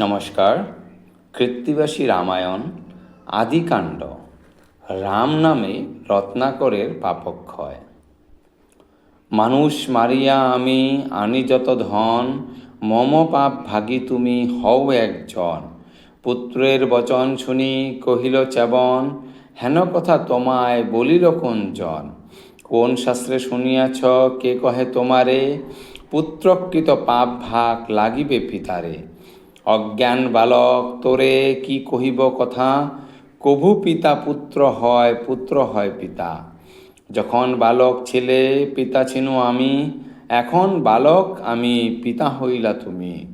নমস্কার। কৃত্তিবাসী রামায়ণ, আদিকাণ্ড। রাম নামে রত্নাকরের পাপক্ষয়। মানুষ মারিয়া আমি আনি যত ধন, মম পাপ ভাগি তুমি হও একজন। পুত্রের বচন শুনি কহিল চ্যাবন, হেন কথা তোমায় বলিল কোন জন কোন শাস্ত্রে শুনিয়াছ, কে কহে তোমারে? পুত্রকৃত পাপ ভাগ লাগিবে পিতারে। অজ্ঞান বালক, তোরে কি কহিব কথা? কভু পিতা পুত্র হয় পুত্র হয় পিতা। যখন বালক ছিলে, পিতা ছিনু আমি, এখন বালক আমি, পিতা হইলা তুমি।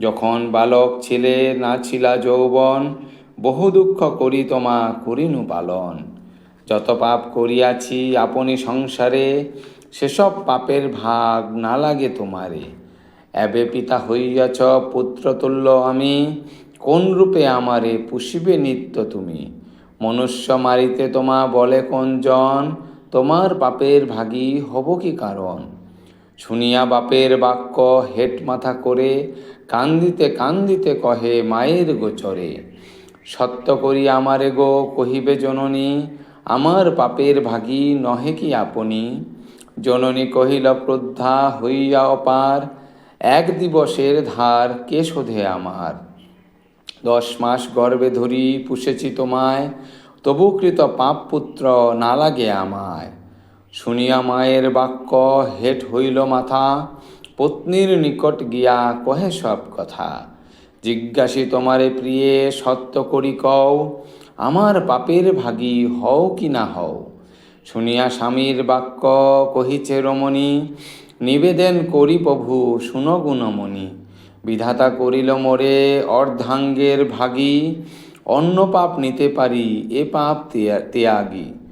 যখন বালক ছিলে, না ছিলা যৌবন, বহু দুঃখ করি তোমা, করিনু পালন। যত পাপ করিয়াছি, আপনি সংসারে, সেসব পাপের ভাগ না লাগে তোমারে। এবে পিতা হইয়াছ, পুত্রতুল্য আমি। কোন রূপে আমারে পুষিবে নিত্য তুমি? মনুষ্য মারিতে তোমা বলে কোন জন তোমার পাপের ভাগী হব কি কারণ? শুনিয়া বাপের বাক্য হেট মাথা করে, কান্দিতে কান্দিতে কহে মায়ের গোচরে, সত্য করি আমারে গো, কহিবে জননী, আমার পাপের ভাগী নহে কি আপনি? জননী কহিল ক্রুদ্ধা হইয়া অপার এক দিবসের ধার কে শোধে আমার? দশ মাস গর্ভে ধরি পুষেছি তোমায়, তবু কৃত পাপ পুত্র না লাগে আমায়। শুনিয়া মায়ের বাক্য হেট হইল মাথা, পত্নীর নিকট গিয়া কহে সব কথা। জিজ্ঞাসী তোমারে প্রিয়ে, সত্য করি কও, আমার পাপের ভাগী হও কি না হও? শুনিয়া স্বামীর বাক্য কহিছে রমণী নিবেদন করি প্রভু, শুন গুণমণি। বিধাতা করিল মোরে, অর্ধাঙ্গের ভাগী, অন্য পাপ নিতে পারি, এ পাপ ত্যাগ-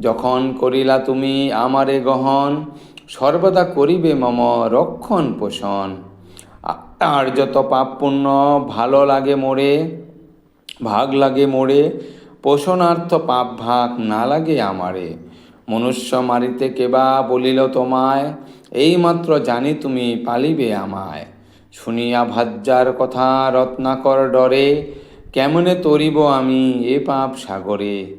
যখন করিলা তুমি আমারে গহন সর্বদা করিবে মম রক্ষণ পোষণ। আর যত পাপ পুণ্য ভালো লাগে মোরে, ভাগ লাগে মোড়ে পোষণার্থ পাপ ভাগ না লাগে আমারে। মনুষ্য মারিতে কেবা বলিল তোমায় এইমাত্র জানি তুমি পালিবে আমায়। শুনিয়া ভাজ্যার কথা রত্নাকর ডরে, কেমনে তরিব আমি এ পাপ সাগরে?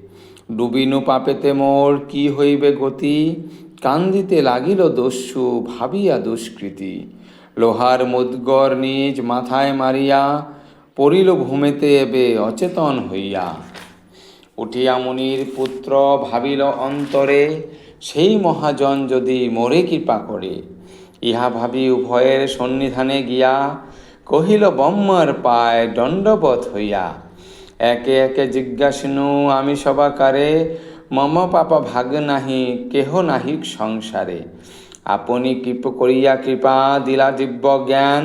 ডুবিনু পাপেতে মোর কি হইবে গতি? কান্দিতে লাগিল দস্যু, ভাবিয়া দুষ্কৃতি। লোহার মুদগর নিজ মাথায় মারিয়া, পড়িল ভূমিতে এবে অচেতন হইয়া। উঠিয়া মুনির পুত্র ভাবিল অন্তরে সেই মহাজন যদি মোরে কৃপা করে, ইহা ভাবি উভয়ের সন্নিধানে গিয়া কহিল, বম্মার পায় দণ্ডবধ হইয়া। একে একে জিজ্ঞাসিনু, আমি সবাকারে, মম পাপা ভাগ নাহি, কেহ নাহিক সংসারে। আপনি কৃপ করিয়া কৃপা দিলা দিব্য জ্ঞান,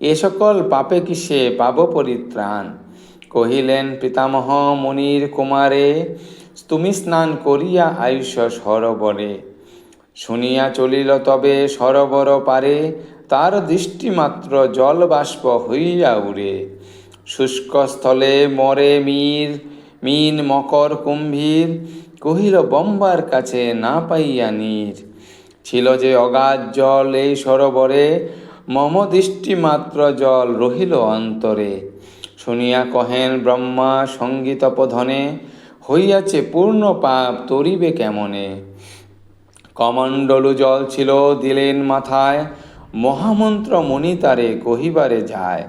এ সকল পাপে কিসে পাব পরিত্রাণ? কহিলেন, পিতামহ, মুনির কুমারে তুমি স্নান করিয়া আয়ুষ সরোবরে। শুনিয়া চলিল তবে সরোবর পারে, তার দৃষ্টিমাত্র জল বাষ্প হইয়া উড়ে। শুষ্ক স্থলে মরে মীর, মিন মকর কুম্ভীর, কহিল, বম্বার কাছে না পাইয়া নীর। ছিল যে অগাধ জল এই সরোবরে, মম দৃষ্টিমাত্র জল রহিল অন্তরে। শুনিয়া কহেন, ব্রহ্মা সঙ্গীতপধনে হইয়াছে পূর্ণ পাপ, তরিবে কেমনে? কমণ্ডলু জল ছিল দিলেন মাথায়, মহামন্ত্র মণি তারে কহিবারে যায়।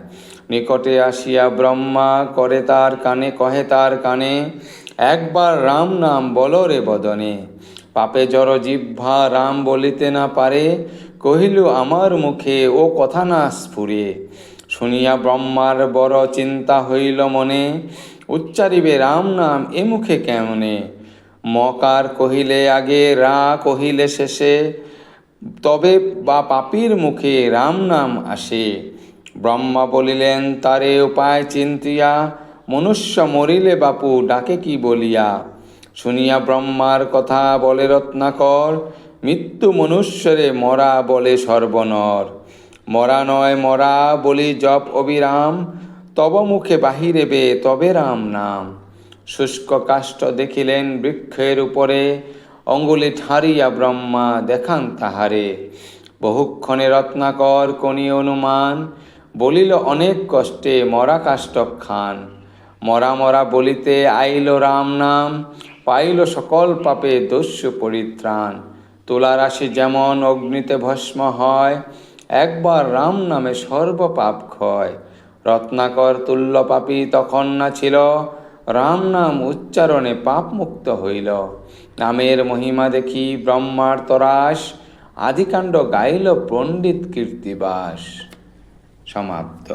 নিকটে আসিয়া ব্রহ্মা করে তার কানে, কহে তার কানে, একবার রাম নাম বলো রে বদনে। পাপে জড় জিহ্বা রাম বলিতে না পারে, কহিল আমার মুখে ও কথা না স্ফুরে। শুনিয়া ব্রহ্মার বড় চিন্তা হইল মনে উচ্চারিবে রাম নাম এ মুখে কেমনে? মকার কহিলে আগে, রা কহিলে শেষে, তবে বা পাপীর মুখে রাম নাম আসে। ব্রহ্মা বলিলেন, তারে উপায় চিন্তিয়া, মনুষ্য মরিলে বাপু ডাকে কি বলিয়া? শুনিয়া ব্রহ্মার কথা বলে রত্নাকর, মৃত্যু মনুষ্যরে মরা বলে সর্বনর। মরা নয় মরা বলি জপ অবিরাম তব মুখে বাহিরেবে তবে রাম নাম। শুষ্ক কাষ্ঠ দেখিলেন বৃক্ষের উপরে, অঙ্গুলি ঠারিয়া ব্রহ্মা দেখান তাহারে। বহুক্ষণে রত্নাকর কনি অনুমান, বলিল অনেক কষ্টে মরা কাষ্টক খান। মরা মরা বলিতে আইল রাম নাম, পাইল সকল পাপে দস্যু পরিত্রাণ। তুলার রাশি যেমন অগ্নিতে ভস্ম হয়, একবার রাম নামে সর্বপাপ ক্ষয়। রত্নাকর তুল্য পাপী তখন না ছিল, রাম নাম উচ্চারণে পাপ মুক্ত হইল। নামের মহিমা দেখি ব্রহ্মার তরাস, আদিকাণ্ড গাইল পণ্ডিত কীর্তিবাস। সমাপ্ত।